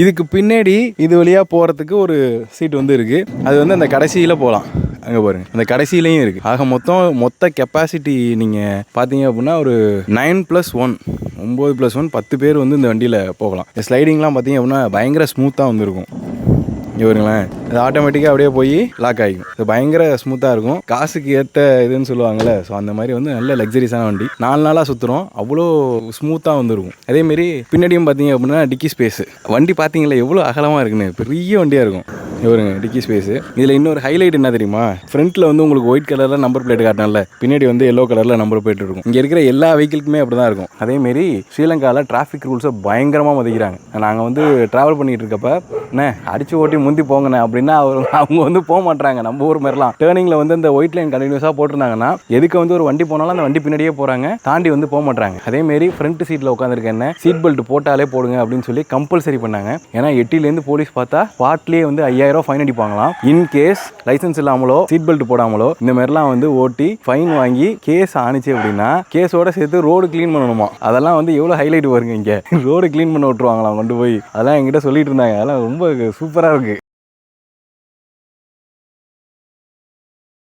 இதுக்கு பின்னாடி இது வழியாக போகிறதுக்கு ஒரு சீட் வந்து இருக்குது அது வந்து அந்த கடைசியில் போகலாம் அங்கே பாருங்க. அந்த கடைசியிலையும் இருக்குது ஆக மொத்தம் மொத்த கெப்பாசிட்டி நீங்கள் பார்த்தீங்க அப்படின்னா ஒரு நைன் ப்ளஸ் ஒன் ஒம்பது ப்ளஸ் ஒன் பத்து பேர் வந்து இந்த வண்டியில் போகலாம். இந்த ஸ்லைடிங்லாம் பார்த்தீங்க அப்படின்னா பயங்கர ஸ்மூத்தாக வந்துருக்கும் இவருங்களேன் இது ஆட்டோமேட்டிக்காக அப்படியே போய் லாக் ஆகிக்கும் இது பயங்கர ஸ்மூத்தாக இருக்கும். காசுக்கு ஏற்ற இதுன்னு சொல்லுவாங்கள்ல ஸோ அந்த மாதிரி வந்து நல்ல லக்ஸரிஸான வண்டி. நாலு நாளாக சுற்றுறோம் அவ்வளோ ஸ்மூத்தாக வந்துருக்கும். அதேமாரி பின்னாடியும் பார்த்தீங்க அப்படின்னா டிக்கி ஸ்பேஸ் வண்டி பார்த்தீங்களா எவ்வளோ அகலமாக இருக்குன்னு. பெரிய வண்டியாக இருக்கும். இவருங்க டிக்கி ஸ்பேஸு இதில் இன்னொரு ஹைலைட் என்ன தெரியுமா? ஃப்ரண்ட்டில் வந்து உங்களுக்கு ஒயிட் கலரில் நம்பர் பிளேட் காட்டினால பின்னாடி வந்து எல்லோ கலரில் நம்பர் பிளேட் இருக்கும். இங்கே இருக்கிற எல்லா வெஹிக்கிள்க்குமே அப்படி தான் இருக்கும் அதேமாரி ஸ்ரீலங்காவில் டிராஃபிக் ரூல்ஸை பயங்கரமாக மதிக்கிறாங்க. நாங்கள் வந்து ட்ராவல் பண்ணிகிட்டு இருக்கப்போ அண்ணே அடிச்சு ஓட்டி முந்தி போங்கண்ணே. அப்படின்னா அவர் அவங்க வந்து போக மாட்டாங்க நம்ம ஊர் மாதிரிலாம். டேர்னிங்கில் வந்து இந்த ஒயிட் லைன் கண்டினியூஸாக போட்டிருந்தாங்கன்னா எதுக்கு வந்து ஒரு வண்டி போனாலும் அந்த வண்டி பின்னாடியே போகிறாங்க தாண்டி வந்து போக மாட்டாங்க அதேமாரி ஃப்ரண்ட் சீட்டில் உட்காந்துருக்க என்ன சீட் பெல்ட் போட்டாலே போடுங்க அப்படின்னு சொல்லி கம்பல்சரி பண்ணாங்க. ஏன்னா எட்டிலேருந்து போலீஸ் பார்த்தா ஸ்பாட்லேயே வந்து ஐயாயிரம் ஃபைன் அடிப்பாங்களாம். இன் கேஸ் லைசன்ஸ் இல்லாமலோ சீட் பெல்ட் போடாமலோ இந்த மாதிரிலாம் வந்து ஓட்டி ஃபைன் வாங்கி கேஸ் ஆணிச்சு அப்படின்னா கேஸோட சேர்த்து ரோடு க்ளீன் பண்ணணுமா? அதெல்லாம் வந்து எவ்வளோ ஹைலைட் வருங்க இங்கே. ரோடு க்ளீன் பண்ண விட்டுருவாங்களாம் கொண்டு போய். அதெல்லாம் என்கிட்ட சொல்லிட்டு இருந்தாங்க. அதெல்லாம் ரொம்ப சூப்பராக இருக்குது